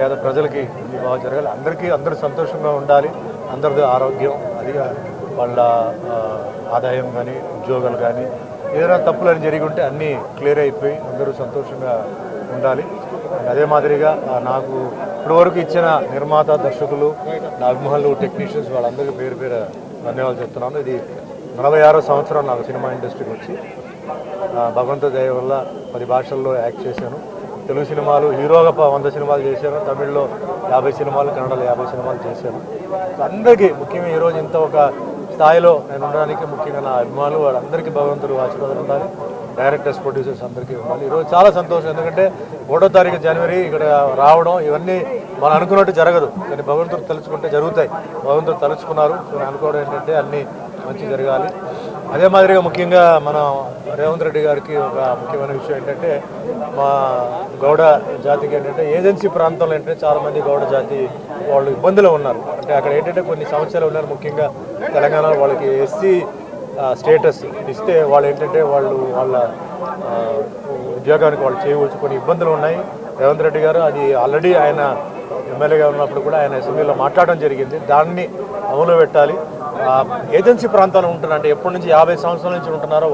పేద ప్రజలకి ఇది బాగా జరగాలి. అందరికీ అందరూ సంతోషంగా ఉండాలి. అందరిది ఆరోగ్యం అదిగా వాళ్ళ ఆదాయం కానీ ఉద్యోగాలు కానీ ఏదైనా తప్పులని జరిగి ఉంటే అన్నీ క్లియర్ అయిపోయి అందరూ సంతోషంగా ఉండాలి. అదే మాదిరిగా నాకు ఇప్పటివరకు ఇచ్చిన నిర్మాత దర్శకులు నా టెక్నీషియన్స్ వాళ్ళందరికీ పేరు పేరు ధన్యవాదాలు చెప్తున్నాను. ఇది నలభై ఆరో సంవత్సరం నాకు సినిమా ఇండస్ట్రీకి వచ్చి భగవంత దయ వల్ల పది భాషల్లో యాక్ట్ చేశాను. తెలుగు సినిమాలు హీరోగా వంద సినిమాలు చేశారు. తమిళ్ళో యాభై సినిమాలు కన్నడలో యాభై సినిమాలు చేశాను అందరికీ ముఖ్యంగా ఈరోజు ఇంత ఒక స్థాయిలో నేను ఉండడానికి ముఖ్యంగా నా అభిమానులు వాళ్ళందరికీ భగవంతుడు ఆశీర్వాదం ఉండాలి. డైరెక్టర్స్ ప్రొడ్యూసర్స్ అందరికీ ఉండాలి. ఈరోజు చాలా సంతోషం. ఎందుకంటే ఒకటో తారీఖు జనవరి ఇక్కడ రావడం ఇవన్నీ మనం అనుకున్నట్టు జరగదు. కానీ భగవంతుడు తలుచుకుంటే జరుగుతాయి. భగవంతుడు తలుచుకున్నారు. అనుకోవడం ఏంటంటే అన్నీ మంచి జరగాలి. అదే మాదిరిగా ముఖ్యంగా మనం రేవంత్ రెడ్డి గారికి ఒక ముఖ్యమైన విషయం ఏంటంటే మా గౌడ జాతికి ఏంటంటే ఏజెన్సీ ప్రాంతంలో ఏంటంటే చాలామంది గౌడ జాతి వాళ్ళు ఇబ్బందులు ఉన్నారు. అంటే అక్కడ ఏంటంటే కొన్ని సమస్యలు ఉన్నారు. ముఖ్యంగా తెలంగాణలో వాళ్ళకి ఎస్సీ స్టేటస్ ఇస్తే వాళ్ళు ఏంటంటే వాళ్ళు వాళ్ళ ఉద్యోగానికి వాళ్ళు చేయవచ్చు. కొన్ని ఇబ్బందులు ఉన్నాయి. రేవంత్ రెడ్డి గారు అది ఆల్రెడీ ఆయన ఎమ్మెల్యేగా ఉన్నప్పుడు కూడా ఆయన అసెంబ్లీలో మాట్లాడడం జరిగింది. దాన్ని అమలు పెట్టాలి. ఏజెన్సీ ప్రాంతాలు ఉంటున్నారు అంటే ఎప్పటి నుంచి యాభై సంవత్సరాల నుంచి ఉంటున్నారో